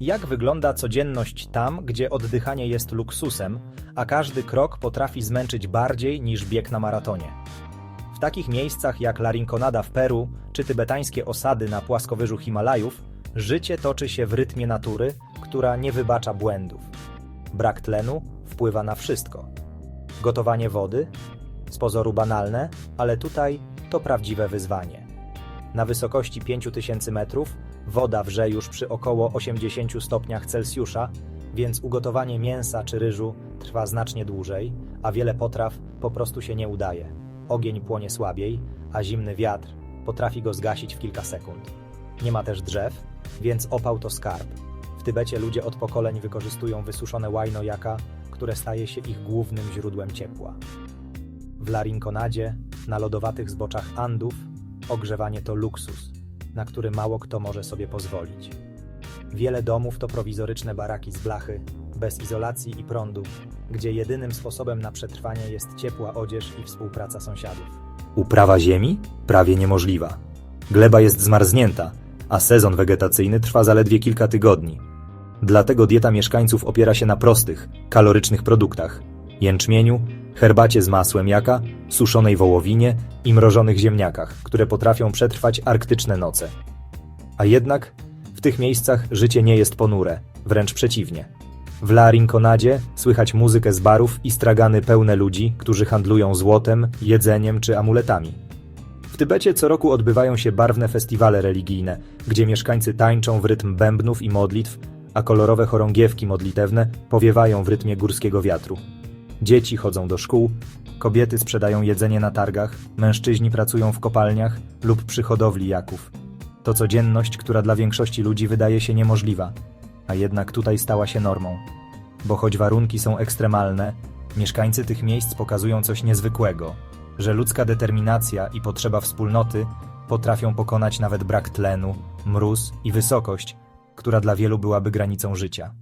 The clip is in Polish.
Jak wygląda codzienność tam, gdzie oddychanie jest luksusem, a każdy krok potrafi zmęczyć bardziej niż bieg na maratonie? W takich miejscach jak La Rinconada w Peru czy tybetańskie osady na płaskowyżu Himalajów, życie toczy się w rytmie natury, która nie wybacza błędów. Brak tlenu wpływa na wszystko. Gotowanie wody? Z pozoru banalne, ale tutaj to prawdziwe wyzwanie. Na wysokości 5000 metrów woda wrze już przy około 80 stopniach Celsjusza, więc ugotowanie mięsa czy ryżu trwa znacznie dłużej, a wiele potraw po prostu się nie udaje. Ogień płonie słabiej, a zimny wiatr potrafi go zgasić w kilka sekund. Nie ma też drzew, więc opał to skarb. W Tybecie ludzie od pokoleń wykorzystują wysuszone łajno jaka, które staje się ich głównym źródłem ciepła. W La Rinconadzie, na lodowatych zboczach Andów, ogrzewanie to luksus, na który mało kto może sobie pozwolić. Wiele domów to prowizoryczne baraki z blachy, bez izolacji i prądu, gdzie jedynym sposobem na przetrwanie jest ciepła odzież i współpraca sąsiadów. Uprawa ziemi? Prawie niemożliwa. Gleba jest zmarznięta, a sezon wegetacyjny trwa zaledwie kilka tygodni. Dlatego dieta mieszkańców opiera się na prostych, kalorycznych produktach: jęczmieniu, herbacie z masłem jaka, suszonej wołowinie i mrożonych ziemniakach, które potrafią przetrwać arktyczne noce. A jednak w tych miejscach życie nie jest ponure, wręcz przeciwnie. W La Rinconadzie słychać muzykę z barów i stragany pełne ludzi, którzy handlują złotem, jedzeniem czy amuletami. W Tybecie co roku odbywają się barwne festiwale religijne, gdzie mieszkańcy tańczą w rytm bębnów i modlitw, a kolorowe chorągiewki modlitewne powiewają w rytmie górskiego wiatru. Dzieci chodzą do szkół, kobiety sprzedają jedzenie na targach, mężczyźni pracują w kopalniach lub przy hodowli jaków. To codzienność, która dla większości ludzi wydaje się niemożliwa, a jednak tutaj stała się normą. Bo choć warunki są ekstremalne, mieszkańcy tych miejsc pokazują coś niezwykłego, że ludzka determinacja i potrzeba wspólnoty potrafią pokonać nawet brak tlenu, mróz i wysokość, która dla wielu byłaby granicą życia.